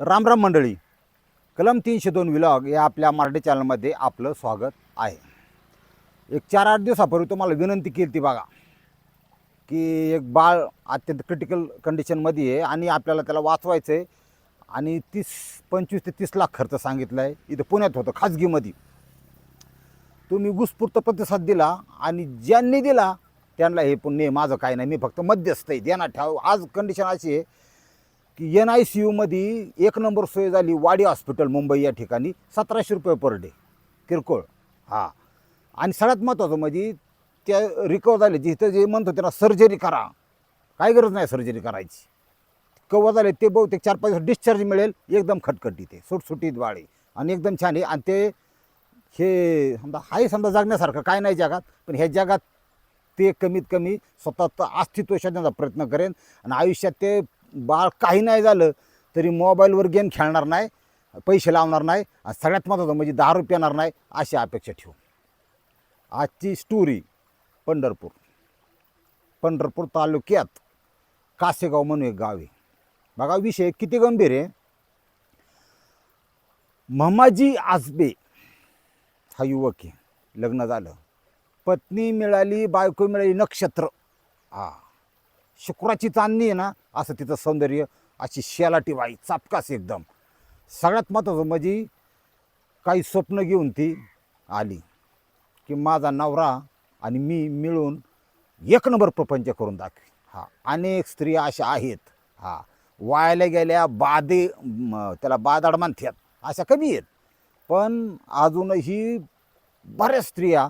राम राम मंडळी. कलम तीनशे दोन विलॉग या आपल्या मराठी चॅनलमध्ये आपलं स्वागत आहे. एक चार आठ दिवसापूर्वी तुम्हाला विनंती केली ती बघा की एक बाळ अत्यंत क्रिटिकल कंडिशनमध्ये आहे आणि आपल्याला त्याला वाचवायचं आहे आणि तीस पंचवीस ते तीस लाख खर्च सांगितला आहे इथं पुण्यात होतं खाजगीमध्ये. तुम्ही उत्स्फूर्त प्रतिसाद दिला आणि ज्यांनी दिला त्यांना हे पुण्य माझं काय नाही. मी फक्त मध्यस्थ आहे. ध्यानात ठेव. आज कंडिशन अशी आहे की एन आय सी यूमध्ये एक नंबर सोय झाली वाडी हॉस्पिटल मुंबई या ठिकाणी सतराशे रुपये पर डे किरकोळ. हां. आणि सगळ्यात महत्त्वाचं म्हणजे त्या रिकवर झाले जिथं जे म्हणतो त्यांना सर्जरी करा. काय गरज नाही सर्जरी करायची. कवर झाले ते बहुतेक चार पाच डिस्चार्ज मिळेल एकदम खटखटी ते सुटसुटीत वाळे आणि एकदम छान आहे. आणि ते हे समजा आहे समजा जगण्यासारखं काय नाही जगात पण ह्या जगात ते कमीत कमी स्वतःचं अस्तित्व शोधण्याचा प्रयत्न करेन. आणि आयुष्यात ते बाळ काही नाही झालं तरी मोबाईलवर गेम खेळणार नाही पैसे लावणार नाही आणि सगळ्यात महत्त्वाचं म्हणजे दारू पिणार नाही अशी अपेक्षा ठेवू. आजची स्टोरी पंढरपूर. पंढरपूर तालुक्यात कासेगाव म्हणून एक गाव आहे. बघा विषय किती गंभीर आहे. ममाजी आजबे हा युवक आहे. लग्न झालं. पत्नी मिळाली बायको मिळाली नक्षत्र. हा शुक्राची चांदणी आहे ना असं तिचं सौंदर्य अशी शेलाटी बाई चापकास एकदम. सगळ्यात महत्त्वाचं म्हणजे काही स्वप्न घेऊन ती आली की माझा नवरा आणि मी मिळून एक नंबर प्रपंच करून दाखवी. हा अनेक स्त्रिया अशा आहेत. हा वायाला गेल्या बादे त्याला बादाड म्हणतात. अशा कमी आहेत. पण अजूनही बऱ्याच स्त्रिया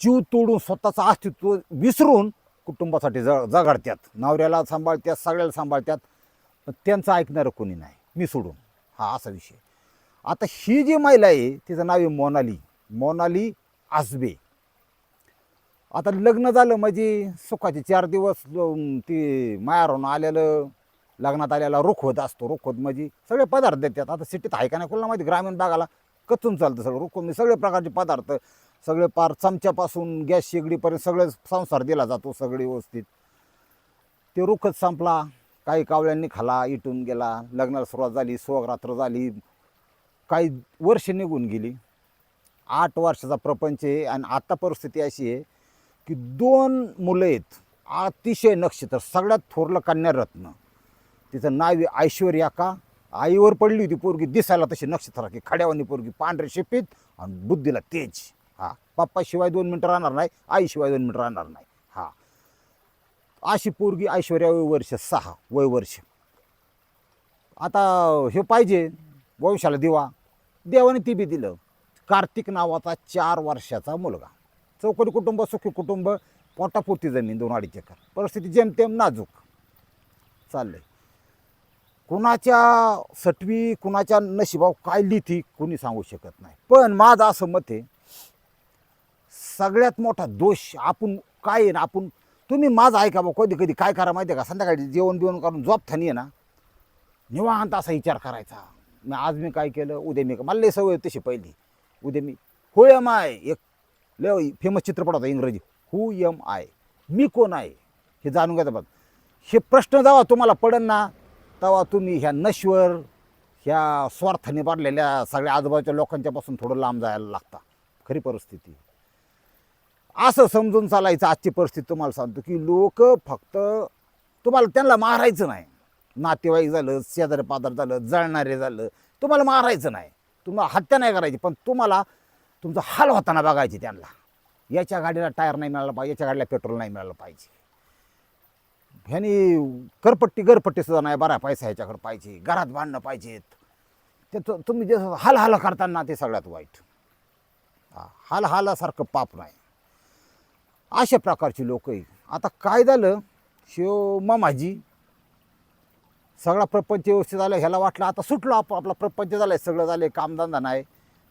जीव तोडून स्वतःचं अस्तित्व विसरून कुटुंबासाठी ज जगाडतात नवऱ्याला सांभाळतात सगळ्याला सांभाळतात पण त्यांचं ऐकणारं कोणी नाही. मी सोडून. हा असा विषय. आता ही जी महिला आहे तिचं नाव आहे मोनाली. मोनाली आसबे आता लग्न झालं म्हणजे सुखाचे चार दिवस ती मायारून आलेलं लग्नात आलेला रोखवत असतो. रोखवत म्हणजे सगळे पदार्थ देतात. आता सिटीत आहे का नाही कोणाला माहिती ग्रामीण भागाला कचून चालतं सगळं. रोखवत म्हणजे सगळे प्रकारचे पदार्थ. सगळे पार चमच्यापासून गॅस शेगडीपर्यंत सगळे संसार दिला जातो सगळे व्यवस्थित. ते रुखत संपला काही कावळ्यांनी खाला इटून गेला लग्नाला सुरुवात झाली सोगरात्र झाली काही वर्ष निघून गेली. आठ वर्षाचा प्रपंच आहे आणि आता परिस्थिती अशी आहे की दोन मुलं आहेत अतिशय नक्षत्र सगळ्यात थोरलं कन्यारत्न. तिचं नाव आहे ऐश्वर्या का? आईवर पडली होती पोरगी दिसायला तशी नक्षत्राची खड्यावानी पोरगी पांढरे शेपीत आणि बुद्धीला तेज. हा. पप्पाशिवाय दोन मिनटं राहणार नाही आईशिवाय दोन मिनटं राहणार नाही. हा. अशी पोरगी ऐश्वर्या वय वर्ष सहा वय वर्ष. आता हे पाहिजे वंशाला दिवा. देवाने ती बी दिलं. कार्तिक नावाचा चार वर्षाचा मुलगा. चौकडी कुटुंब सुखी कुटुंब पोटापोटी जमीन दोन अडीच एकर. परिस्थिती जेमतेम नाजूक. चाललंय. कुणाच्या सटवी कुणाच्या नशिबाव काय लिहिती कुणी सांगू शकत नाही. पण माझं असं मत आहे सगळ्यात मोठा दोष आपण काय आहे ना आपण तुम्ही माझं ऐका बा कधी कधी काय करा माहिती आहे का? संध्याकाळी जेवण बिवण करून जॉब थानी आहे ना निवांत असा विचार करायचा. मी आज मी काय केलं उद्या मी मला लई सवय तशी पहिली. उद्या मी हु एम आय? एक लय फेमस चित्रपट होता इंग्रजी. Who M I. मी कोण आहे? हे जाणून घ्यायचं बघ. हे प्रश्न जेव्हा तुम्हाला पडेल ना तेव्हा तुम्ही ह्या नश्वर ह्या स्वार्थाने भरलेल्या सगळ्या आजूबाजूच्या लोकांच्यापासून थोडं लांब जायला लागता. खरी परिस्थिती. असं समजून चालायचं आजची परिस्थिती तुम्हाला सांगतो की लोक फक्त तुम्हाला त्यांना मारायचं नाही. नातेवाईक झालं शेजारी पादार झालं जळणारे झालं तुम्हाला मारायचं नाही. तुम्हाला हत्या नाही करायची पण तुम्हाला तुमचा हाल होताना बघायचे त्यांना. याच्या गाडीला टायर नाही मिळाला पाहिजे याच्या गाडीला पेट्रोल नाही मिळालं पाहिजे. ह्यानी करपट्टी गरपट्टी सुद्धा नाही बरा पैसा ह्याच्याकडे पाहिजे घरात बांधणं पाहिजेत. ते तुम्ही जे हाल हाल करताना ते सगळ्यात वाईट. हाल हालासारखं पाप नाही. अशा प्रकारची लोक आहे आता काय झालं? शिव मामाजी सगळा प्रपंच व्यवस्थित झाला ह्याला वाटलं आता सुटलो आप आपला प्रपंच झालाय सगळं झालं आहे कामधंदा नाही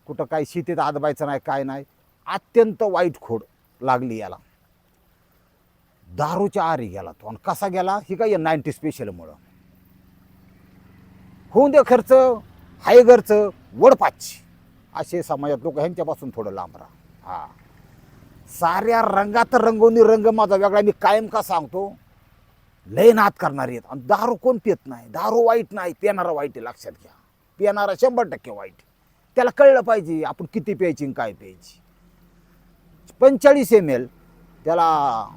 कुठं काही शेतीत आदबायचं नाही काय नाही. अत्यंत वाईट खोड लागली याला. दारूच्या आरी गेला तो. आणि कसा गेला? ही काय नाईन्टी स्पेशलमुळं. होऊन दे खर्च हाय घरचं वडपाच. असे समाजात लोक ह्यांच्यापासून थोडं लांब राहा. हा. साऱ्या रंगात रंगवणी रंग माझा वेगळा. मी कायम का सांगतो? लय नाद करणारी आहेत. आणि दारू कोण पित नाही? दारू वाईट नाही. पिणारा वाईट आहे लक्षात घ्या. पिणारा शंभर टक्के वाईट त्याला कळलं पाहिजे आपण किती प्यायची आणि काय प्यायची. पंचेचाळीस एम एल त्याला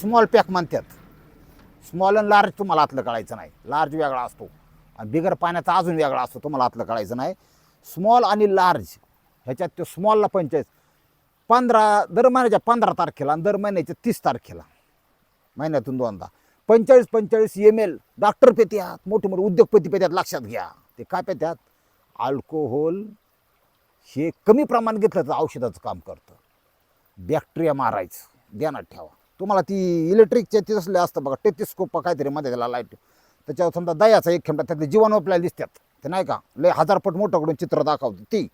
स्मॉल पॅक म्हणतात. स्मॉल अँड लार्ज तुम्हाला आतलं कळायचं नाही. लार्ज वेगळा असतो. आणि बिगर पाण्याचा अजून वेगळा असतो. तुम्हाला आतलं कळायचं नाही. स्मॉल आणि लार्ज ह्याच्यात तो स्मॉलला पंचायत पंधरा दर महिन्याच्या पंधरा तारखेला आणि दर महिन्याच्या तीस तारखेला. महिन्यातून दोनदा. पंचेचाळीस पंचेचाळीस एम एल डॉक्टर पेत्यात मोठे मोठे उद्योगपती पेत्यात लक्षात घ्या. ते काय पेत्यात अल्कोहोल हे कमी प्रमाण घेतलं तर औषधाचं काम करतं. बॅक्टेरिया मारायचं. ध्यानात ठेवा. तुम्हाला ती इलेक्ट्रिकच्या ते असले असतं बघा टेतिस्कोप काहीतरी मध्ये त्याला लाइट त्याच्यावर समजा दयाचा एक खेमटा त्यातले जीवन आपल्याला दिसतात. ते नाही का? लय हजार पट चित्र दाखवतं. ती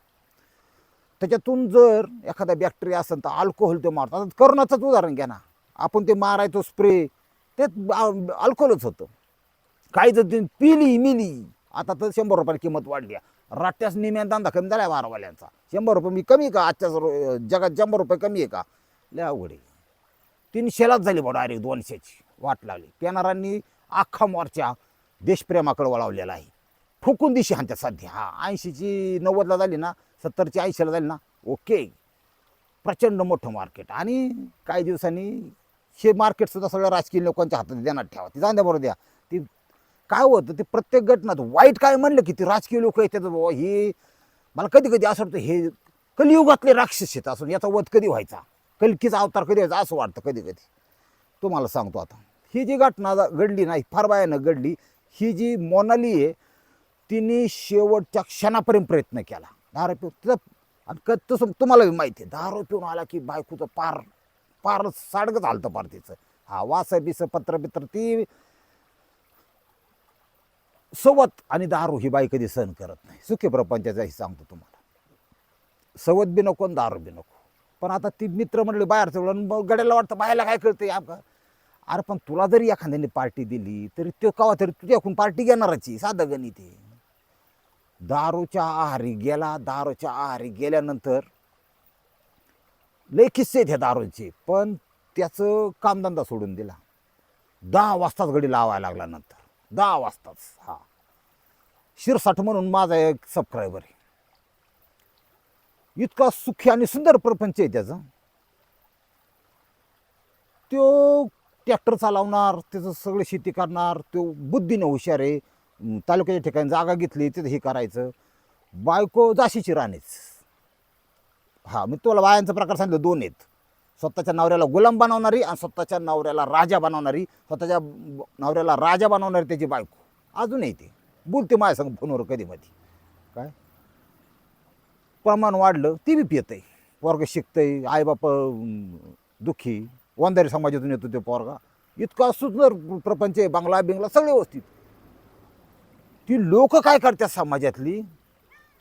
त्याच्यातून जर एखादा बॅक्टेरिया असेल तर अल्कोहोल ते मारतो. आता करोनाचंच उदाहरण घ्या ना. आपण ते मारायचो स्प्रे ते अल्कोहोलच होतं. काही जर ते पिली मिली. आता तर शंभर रुपयाला किंमत वाढली. आहे. राट्यास निम्या धंदा कमी झाला वारवाल्यांचा शंभर रुपये मी कमी आहे का? आजच्या जगात शंभर रुपये कमी आहे का? लय अवघड आहे. तीनशेलाच झाली बा डायरेक्ट दोनशेची वाट लागली. पेनारांनी अख्खा मोर्चा देशप्रेमाकडे वळवलेला आहे. ठोकून दिशी ह्यांच्या सध्या. हा ऐंशीची नव्वदला झाली ना सत्तरची ऐंशीला जाईल ना ओके. प्रचंड मोठं मार्केट आणि काही दिवसांनी हे मार्केटसुद्धा सगळं राजकीय लोकांच्या हातात देण्यात ठेवा. ती जाऊन द्या बरोबर द्या. ती काय होतं ते प्रत्येक घटनात वाईट काय म्हणलं की ती राजकीय लोक येतात बाबा हे मला कधी कधी असं वाटतं हे कलियुगातले राक्षस आहेत असून याचा वध कधी व्हायचा? कलकीचा अवतार कधी व्हायचा? असं वाटतं कधी कधी तुम्हाला सांगतो आता. ही जी घटना घडली नाही फार बायानं घडली. ही जी मोनाली आहे तिने शेवटच्या क्षणापर्यंत प्रयत्न केला. दारू पिऊन तिथं आणि क तसं तुम्हाला बी माहिती आहे दारू पिऊन आला की बायकोचं पार पार साडगंच आलतं पार तिचं. हा वास बिस पत्र बित्र ती सवत आणि दारू ही बाई कधी सहन करत नाही. सुखी प्रपंचाचाही सांगतो तुम्हाला. सवत बी नको आणि दारू बी नको. पण आता ती मित्र म्हणले बाहेरचं वळण मग गड्याला वाटतं बायला काय कळतं आमका? अरे पण तुला जरी एखाद्याने पार्टी दिली तरी तो कवा तरी तुझ्याकडून पार्टी घेणारची साधं गणित आहे. दारूच्या आहारी गेला दारूच्या आहारी गेल्यानंतर लय किस्से आहेत ह्या दारूचे पण त्याचं कामधंदा सोडून दिला. दहा वाजताच घडी लावायला लागला नंतर. दहा वाजताच हा. शिरसाठ म्हणून माझा एक सबस्क्रायबर आहे. इतका सुखी आणि सुंदर प्रपंच आहे त्याचा. तो ट्रॅक्टर चालवणार त्याचं सगळं शेती करणार तो बुद्धीने हुशार आहे. तालुक्याच्या ठिकाणी जागा घेतली तिथं हे करायचं. बायको जाशीची राणीच. हा मी तुला बायांचा प्रकार सांगितलं दोन आहेत. स्वतःच्या नवऱ्याला गुलाम बनवणारी आणि स्वतःच्या नवऱ्याला राजा बनवणारी. स्वतःच्या नवऱ्याला राजा बनवणारी त्याची बायको. अजूनही ते. बोलते माझ्या फोनवर कधी मधी. काय? प्रमाण वाढलं ती बी पियतंय. पोरग शिकतंय आईबाप दुःखी. वंदारी समाजातून येतो ते पोरगा. इतका सुंदर प्रपंच आहे बांगला बिंगला सगळे व्यवस्थित. ती लोक काय करतात समाजातली?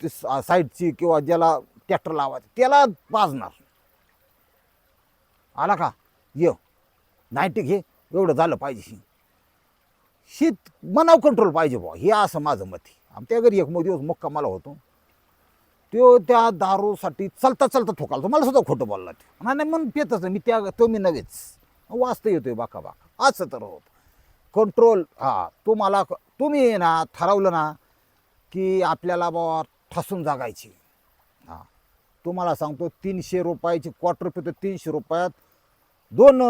ती सा- साईडची किंवा ज्याला ट्रॅक्टर लावायचं त्याला पाजणार आला का? ये. नाईटी घे. एवढं झालं पाहिजे शीत मनाव कंट्रोल पाहिजे बुवा. हे असं माझं मत आहे. आमच्या घरी एक दिवस मुक्का मला होतो. तो त्या दारूसाठी चलता चालता ठोकाल तो मला सुद्धा खोटं बोलला ते. नाही नाही म्हणून पितच मी त्या तो मी नव्हेच. वाचता येतोय बाका बाका. असं तर होतं. कंट्रोल हा तुम्हाला तुम्ही ना ठरवलं ना की आपल्याला बाबा ठसून जागायची. हां तुम्हाला सांगतो तीनशे रुपयाची क्वार्टर रुपये तर तीनशे रुपयात दोन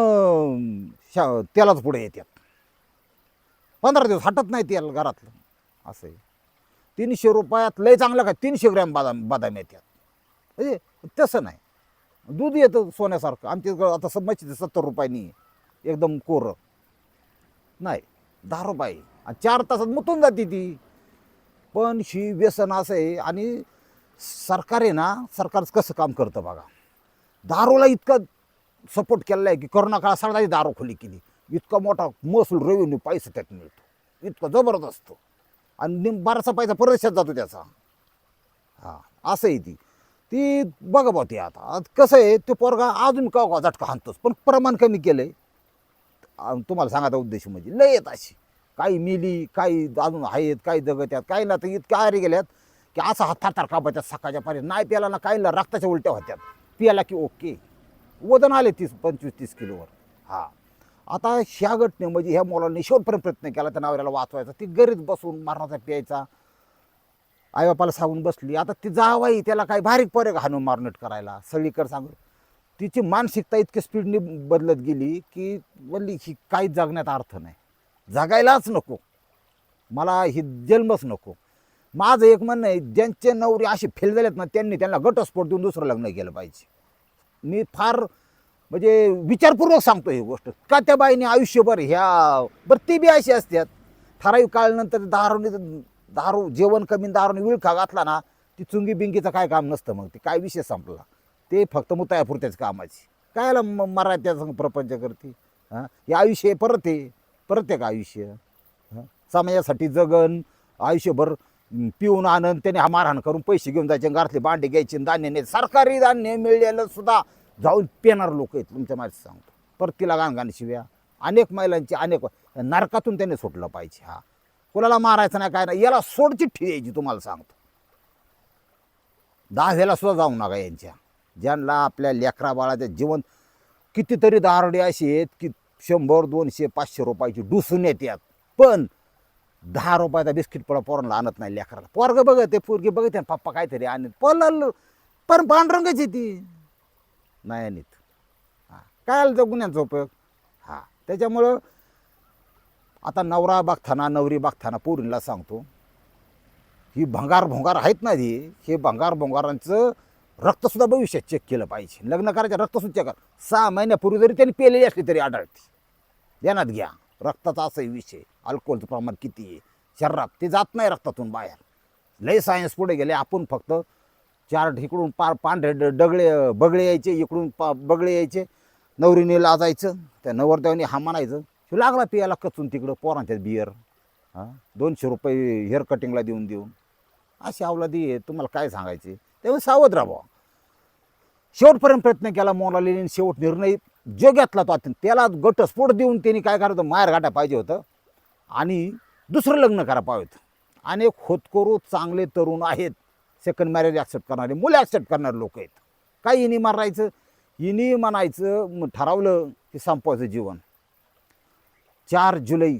शा तेलाच पुढे येतात. पंधरा दिवस हटत नाही तेल घरातलं असं आहे. तीनशे रुपयात लय चांगलं काय तीनशे ग्रॅम बदाम बदाम येतात. म्हणजे तसं नाही. दूध येतं सोन्यासारखं. आमच्या आता सब म्हशीचं सत्तर रुपयांनी एकदम कोरं. नाही दहा रुपये. आणि चार तासात मुतून जाते ती. पण ही व्यसन असं आहे आणि सरकार आहे ना सरकार कसं काम करतं बघा. दारूला इतका सपोर्ट केलेला आहे की करोना काळात सगळ्याची दारू खुली केली. इतका मोठा महसूल रेव्हेन्यू पैसा त्यात मिळतो. इतका जबरदस्त आणि निम पैसा परदेशात जातो त्याचा. हां असं आहे ती. ती बघा बा ती आता. कसं आहे ते पोरगा अजून का का झटका हाणतोच पण प्रमाण कमी केलं आहे तुम्हाला सांगायचा उद्देश म्हणजे. लय येत अशी. काही मिली काही अजून आहेत काही जगत आहेत काही ना तर इतक्या आरी गेल्यात की असा हात थारथार कापायच्यात सकाळच्या पारी. नाही प्याला ना काहीला रक्ताच्या उलट्या होत्यात. पियाला की ओके. वजन आले तीस पंचवीस तीस किलोवर. हा. आता ह्या म्हणजे ह्या मुलांनी शेवटपर्यंत प्रयत्न केला त्या नवऱ्याला वाचवायचा. ती गरीत बसून मारण्याचा प्यायचा. आईबापाला सांगून बसली. आता ती जावाई त्याला काय बारीक परे हाणून मारनट करायला. सगळीकडे सांगून. तिची मानसिकता इतकी स्पीडने बदलत गेली की बोलली ही काही जगण्यात अर्थ नाही. जगायलाच नको. मला ही जन्मच नको. माझं एक म्हणणं आहे ज्यांचे नवरे असे फेल झालेत ना त्यांनी त्यांना घटस्फोट देऊन दुसरं लग्न केलं पाहिजे. मी फार म्हणजे विचारपूर्वक सांगतो ही गोष्ट. का त्या बाईने आयुष्यभर ह्या बरं ती बी अशी असतात ठराविक काळानंतर दारूने दारू जेवण कमी दारूने विळखा घातला ना ती चुंगी बिंगीचं काय काम नसतं मग ते काय विषय संपला. ते फक्त मुतायापुरत्याच कामाची. कायला म- मरा त्या संग प्रपंच करते? हां? हे आयुष्य परत आहे परत आहे का आयुष्य समाजासाठी जगन आयुष्यभर पिऊन आनंद त्याने हा मारहाण करून पैसे घेऊन जायचे घरातले भांडे घ्यायचे आणि धान्य नाही सरकारी धान्य मिळलेलं सुद्धा जाऊन पेणार लोक आहेत तुमच्या माझं सांगतो. परत तिला गाणगाण शिव्या. अनेक महिलांची अनेक नरकातून त्याने सुटलं पाहिजे हा. कुणाला मारायचं नाही काय नाही. याला सोडची ठेवायची तुम्हाला सांगतो. दहाव्याला सुद्धा जाऊ नका यांच्या. ज्यांना आपल्या लेकरा बाळाच्या जीवन कितीतरी दारडे असे आहेत की शंभर दोनशे पाचशे रुपयाची डुसून येतात पण दहा रुपयाचा बिस्किट पडा पोरांना आणत नाही लेकराला. पोरग बघत ते पोरगी बघत पप्पा काहीतरी आणत पळलं पण पांढरंगाची आहे ती. नाही आणत. हां. काय आलं त्या गुन्ह्यांचा उपयोग? हां. त्याच्यामुळं आता नवरा बघताना नवरी बघताना पोरींना सांगतो ही भंगार भोंगार आहेत ना ही हे भंगार भोंगारांचं रक्तसुद्धा भविष्यात चेक केलं पाहिजे. लग्न करायचं रक्तसुद्धा चेक कर. सहा महिन्यापूर्वी जरी त्यांनी पेलेली असली तरी आढळते. ध्यानात घ्या. रक्ताचा असाही विषय. अल्कोहोलचं प्रमाण किती आहे? शरीरात ते जात नाही रक्तातून बाहेर. लय सायन्स पुढे गेले. आपण फक्त चार इकडून पार पांढरे ड- डगळे बगळे यायचे इकडून पा बगळे यायचे. नवरीने लाजायचं. त्या नवरदेवाने हा म्हणायचं ह्यो लागला पियाला कचून तिकडं पोरांच्यात बियर हां? दोनशे रुपये हेअर कटिंगला देऊन देऊन. अशी अवलादी आहे. तुम्हाला काय सांगायचे? तेव्हा सावध राहावं. शेवटपर्यंत प्रयत्न केला मोलालीने शेवट निर्णय जो घेतला तो अत्यंत. त्याला गटस्फोट देऊन त्यांनी काय करायचं माहेर गाठा पाहिजे होतं. आणि दुसरं लग्न करा पाहिजे होतं. अनेक खोतकरू चांगले तरुण आहेत. सेकंड मॅरेज ॲक्सेप्ट करणारे मुले ॲक्सेप्ट करणारे लोक आहेत. काय इनी मारायचं? इनी म्हणायचं ठरवलं की संपवायचं जीवन. चार जुलै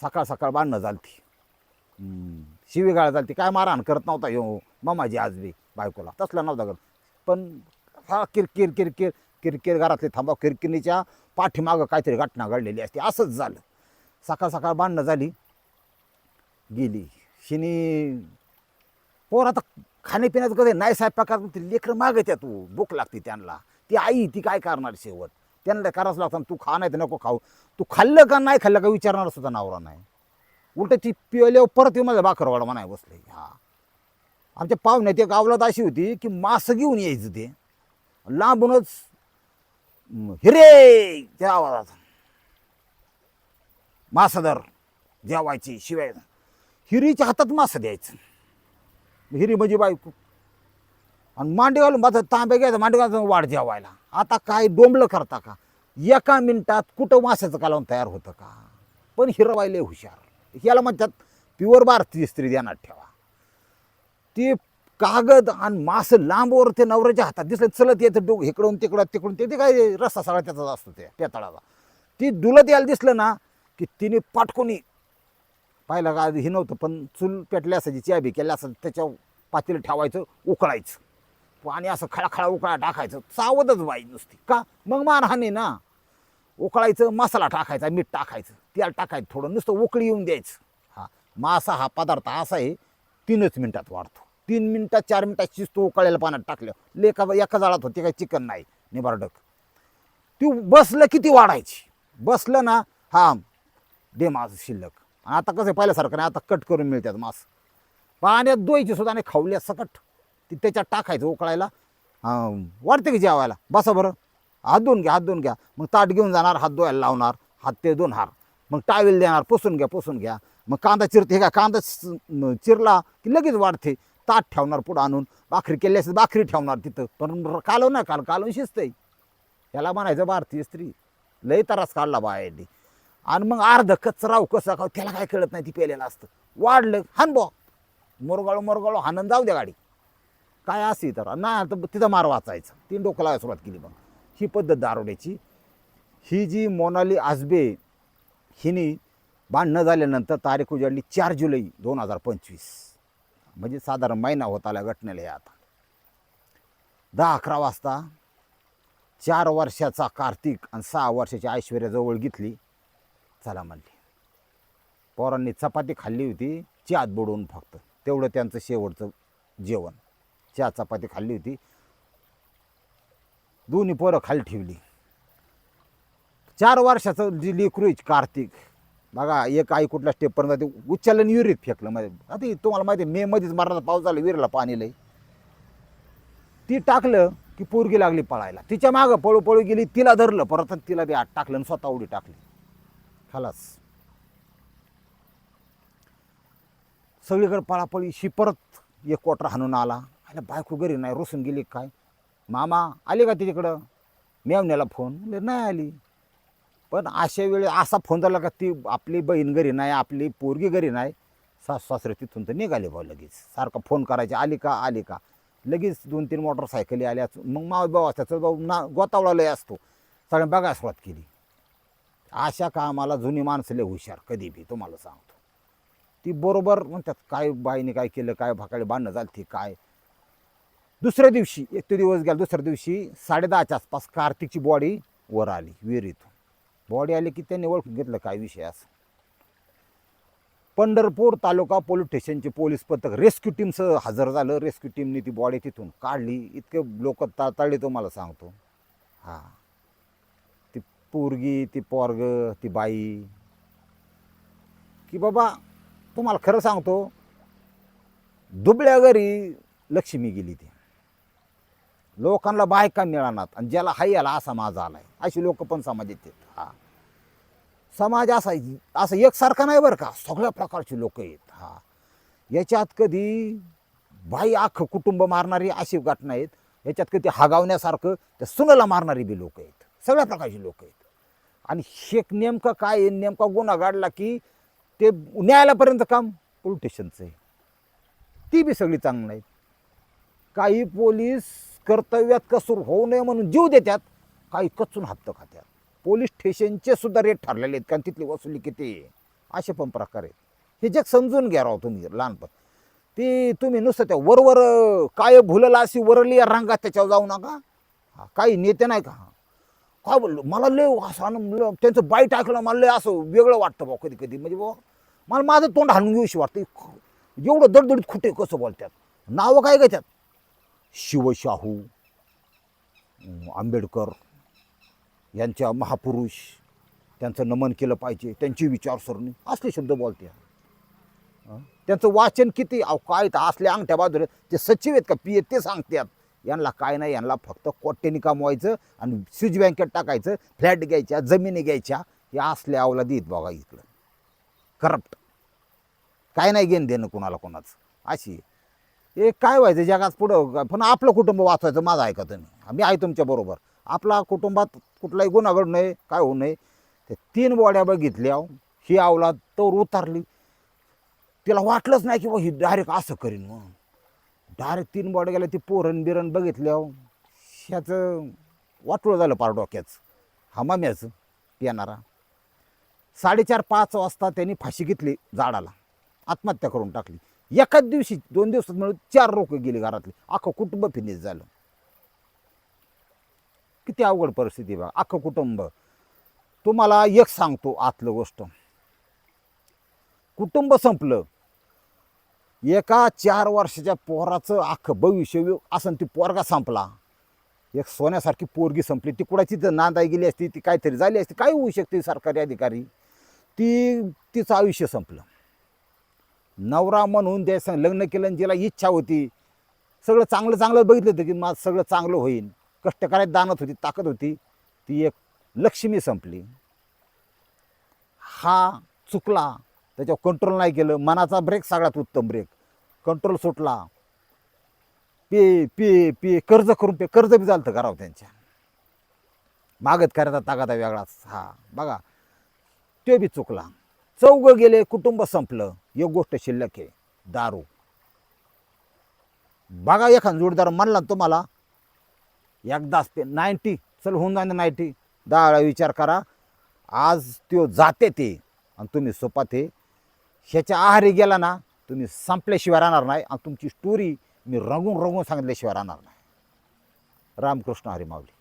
सकाळ सकाळ बांधणं झाली ती शिवीगाळ झालती काय मारहाण करत नव्हता ह्यो मामाजी आजबी बायकोला. तसला नव्हता करत. पण हा किरकिर किरकिर किरकिर घरातले थांबा किरकिरीच्या पाठीमागं काहीतरी घटना घडलेली असते. असंच झालं. सकाळ सकाळ बांधणं झाली. गेली. शिनी पोर आता खाण्यापिण्याचं कधी नाही स्वयंपाक ती लेकरं मागत्या तू हो. भूक लागते त्यांना. ती आई ती काय करणार शेवट? त्यांना करावंच लागतं. तू खा नाही तर नको खाऊ. तू खाल्लं का नाही खाल्लं का विचारणार सुद्धा नवरा नाही. उलट ती पिवल्यावर परत येऊन माझ्या बाकरवाडा म्हणाय बसले. हा. आमच्या पाहुण्यात एक आवलात अशी होती की मास घेऊन यायचं ते. लांबूनच हिरे त्या आवाजात मासदर जेवायची शिवाय. हिरीच्या हातात मासं द्यायचं. हिरी म्हणजे बायको. आणि मांडी घालून माझं तांबे घ्यायचं मांडी घालून वाढ जेवायला. आता काय डोंबलं करता का? एका मिनिटात कुठं माशाचं कालावून तयार होतं का? पण हिरवायले हुशार. याला म्हणतात प्युअर भारतीय स्त्री ध्यानात ठेवा. ती कागद आणि मास लांबवर ते नवऱ्याच्या हातात दिसलं चलत येतं डोक इकडून तिकडं तिकडून ते ते काय रस्ता सगळा त्याचाच असतो ते पेताळाचा. ती दुलत यायला दिसलं ना की तिने पाटकोनी पाहिलं का हे नव्हतं पण चूल पेटली असायची चाबी केली असं त्याच्या पातेलं ठेवायचं उकळायचं. आणि असं खळाखळा उकळा टाकायचं. चावतच बाई नुसती. का? मग मारहाणी ना. उकळायचं मसाला टाकायचा मीठ टाकायचं तेल टाकायचं थोडं नुसतं उकळी येऊन द्यायचं. हा मासा हा पदार्थ असा आहे तीनच मिनटात वाढतो. तीन मिनटात चार मिनटात शिजतो उकळलेल्या पाण्यात टाकलं. लेका एका जाळात होते काही चिकन नाही निबारडक. ती बसलं किती वाढायची? बसलं ना हा दे मास शिल्लक. आणि आता कसं आहे, पहिल्यासारखं नाही आता कट करून मिळतात मास. पाण्यात दोयची सुद्धा नाही खावल्या सकट. ती त्याच्यात टाकायचं उकळायला. वाढते की जेवायला? बसा बरं. हात धुवून घ्या हात धुवून घ्या. मग ताट घेऊन जाणार हात धुवायला लावणार हात ते दोन हार. मग टावेल देणार पुसून घ्या पुसून घ्या. मग कांदा चिरते हे का कांदा चिरला की लगेच वाढते. ताट ठेवणार पुढं आणून. भाकरी केली असेल भाकरी ठेवणार तिथं. पण कालव ना काल कालवून शिजतंय. त्याला म्हणायचं भारतीय स्त्री. लय त्रास काढला बायांनी आणि मग अर्ध कचराव कसं खाऊ त्याला काय कळत नाही ती पेलेलं असतं. वाढलं हान बो मोरगाळू मोरगाळू हाणून जाऊ द्या गाडी. काय असे तर. नाही तर तिथं मार वाचायचं. तीन डोकं लावायला सुरुवात केली मग. ही पद्धत दारोड्याची ही जी मोनाली आजबे हिने भांडणं झाल्यानंतर तारीख उजाडली चार जुलै दोन हजार पंचवीस. म्हणजे साधारण महिना होत आला घटनेला हे आता. दहा अकरा वाजता चार वर्षाचा कार्तिक आणि सहा वर्षाची ऐश्वर्याजवळ घेतली. चला म्हणली. पोरांनी चपाती खाल्ली होती चहात बुडवून फक्त. तेवढं त्यांचं शेवटचं जेवण. चहा चपाती खाल्ली होती. दोन्ही पोरं खाली ठेवली. चार वर्षाचं जी लेकरू आहे कार्तिक बघा एक आई कुठल्या स्टेपपर्यंत ते उच्चालन विहिरीत फेकलं मध्ये. आता तुम्हाला माहिती आहे मे मध्येच मरणाचा पाऊस झाला विहिरीला पाणी लई. ती टाकलं की पोरगी लागली पळायला. तिच्या मागं पळू पळू गेली तिला धरलं परत तिला बी आत टाकलं आणि स्वतः उडी टाकली. खलास. सगळीकडे पळापळी शी परत एक कोटर हाणून आला. आणि बायको घरी नाही रुसून गेली काय? मामा आली का तिच्याकडं? मेवण्याला फोन म्हणजे नाही आली. पण अशा वेळी असा फोन झाला का ती आपली बहीण घरी नाही आपली पोरगी घरी नाही. सास सासरे तिथून तर निघाले भाऊ लगेच. सारखा फोन करायचे आली का? आली का? लगेच दोन तीन मोटरसायकली आल्या मग माव भाऊ त्याचा भाऊ ना गोतावळा असतो. सगळ्या बघायला सुरुवात केली. अशा कामाला जुनी माणसं हुशार कधी बी तुम्हाला सांगतो. ती बरोबर म्हणतात काय बाईने काय केलं काय भाकाळी बांधणं झाली ती काय? दुसऱ्या दिवशी एक तो दिवस गेला दुसऱ्या दिवशी साडेदहाच्या आसपास कार्तिकची बॉडी वर आली विहिरीतून. बॉडी आली की त्यांनी ओळखून घेतलं काय विषय असं. पंढरपूर तालुका पोलीस स्टेशनचे पोलीस पथक रेस्क्यू टीमचं हजर झालं. रेस्क्यू टीमने ती बॉडी तिथून काढली. इतके लोक ताळताळले तुम्हाला सांगतो. हां. ती पोरगी ती पोरग ती बाई. की बाबा तुम्हाला खरं सांगतो दुबळ्या घरी लक्ष्मी गेली ती. लोकांना बायका मिळणार आणि ज्याला हाय याला असा माझा आलाय. अशी लोक पण समाजात येत हा. समाज असा असं एकसारखा नाही बरं का. सगळ्या प्रकारची लोक आहेत. हा. याच्यात कधी बाई अख्खं कुटुंब मारणारी अशी घटना आहेत. याच्यात कधी हागावण्यासारखं त्या सुनाला मारणारी बी लोक आहेत. सगळ्या प्रकारची लोक आहेत. आणि शेक नेमकं काय आहे? नेमका गुन्हा गाडला की ते न्यायालयापर्यंत काम पोलीस स्टेशनचं आहे. ती बी सगळी चांगली आहेत. काही पोलीस कर्तव्यात कसूर होऊ नये म्हणून जीव देतात काही कचून हप्त खात्यात. पोलीस स्टेशनचे सुद्धा रेट ठरलेले आहेत कारण तिथली वसुली किती असे पण प्रकार आहेत. हे जग समजून घ्या राव तुम्ही लहानपण. ती तुम्ही नुसतं त्या वरवर काय भुलला अशी वरली या रंगात त्याच्यावर जाऊ नका. हा, काही नेते नाही का? काय बोललो? मला लय असं आनंद त्यांचं बाईट ऐकलं मला लय असं वेगळं वाटतं बा कधी कधी. म्हणजे बा मला माझं तोंड हाणून घेऊशी वाटतं. एवढं दडदडीत खुटे कसं बोलतात? नावं काय घेतात? शिवशाहू आंबेडकर यांच्या महापुरुष त्यांचं नमन केलं पाहिजे त्यांची विचारसरणी. असले शब्द बोलते. त्यांचं वाचन किती? अहो काय तर असल्या अंगठ्या बाजूला ते सचिव आहेत का पी आहेत ते सांगतात. यांना काय नाही यांना फक्त कोट्याने कमवायचं आणि स्विच बँकेत टाकायचं फ्लॅट घ्यायच्या जमिनी घ्यायच्या हे असल्या अवलादी आहेत बघा इकडं. करप्ट. काय नाही घेणं देणं कोणाला कोणाचं. अशी आहे. हे काय व्हायचं जगात पुढं पण आपलं कुटुंब वाचवायचं माझं ऐका तुम्ही मी आहे तुमच्या बरोबर. आपला कुटुंबात कुठलाही गुन्हा घडू नये काय होऊ नये. ते तीन बॉड्या बघितल्या हो. ही. अवलाद तर उतारली. तिला वाटलंच नाही की बा ही डायरेक्ट असं करीन मग डायरेक्ट तीन बॉड्या गेल्या ती पोरण बिरण बघितल्या हो. ह्याचं वाटोळं झालं पार डोक्याचं. हमाम्याचं येणारा. साडेचार पाच वाजता त्यांनी फाशी घेतली झाडाला. आत्महत्या करून टाकली. एकाच दिवशी दोन दिवसात मिळून चार रोक गेली घरातली. अख्खं कुटुंब फिनिश झालं. किती अवघड परिस्थिती बघा अख्खं कुटुंब. तुम्हाला एक सांगतो आतलं गोष्ट. कुटुंब संपलं. एका चार वर्षाच्या पोराचं अख्खं भविष्य असं ती पोरगा संपला. एक सोन्यासारखी पोरगी संपली. ती कुणाची तर नांदाई गेली असती ती काहीतरी झाली असती काय होऊ शकते सरकारी अधिकारी. ती तिचं आयुष्य संपलं. नवरा म्हणून त्या लग्न केलं आणि इच्छा होती. सगळं चांगलं चांगलं बघितलं होतं की माझं सगळं चांगलं होईल कष्ट करायला दानत होती ताकद होती. ती एक लक्ष्मी संपली. हा चुकला. त्याच्यावर कंट्रोल नाही केलं. मनाचा ब्रेक सगळ्यात उत्तम ब्रेक कंट्रोल सुटला. पे पे पे कर्ज करून पे कर्ज बी झालं करावं त्यांच्या. मागत करायचा तागादा वेगळाच. हा बघा. तो बी चुकला. चौघ गेले कुटुंब संपलं. एक गोष्ट शिल्लक आहे दारू. बघा एखादा जोडदार म्हणला ना तुम्हाला एकदाच ते नाईन्टी चल होऊन जाणं नाईन्टी. दहा विचार करा आज त्यो जाते ते आणि तुम्ही सोपात ते ह्याच्या आहारी गेला ना तुम्ही संपल्याशिवाय राहणार नाही आणि तुमची स्टोरी मी रंगून रंगून सांगितल्याशिवाय राहणार नाही. रामकृष्ण हरी माऊली.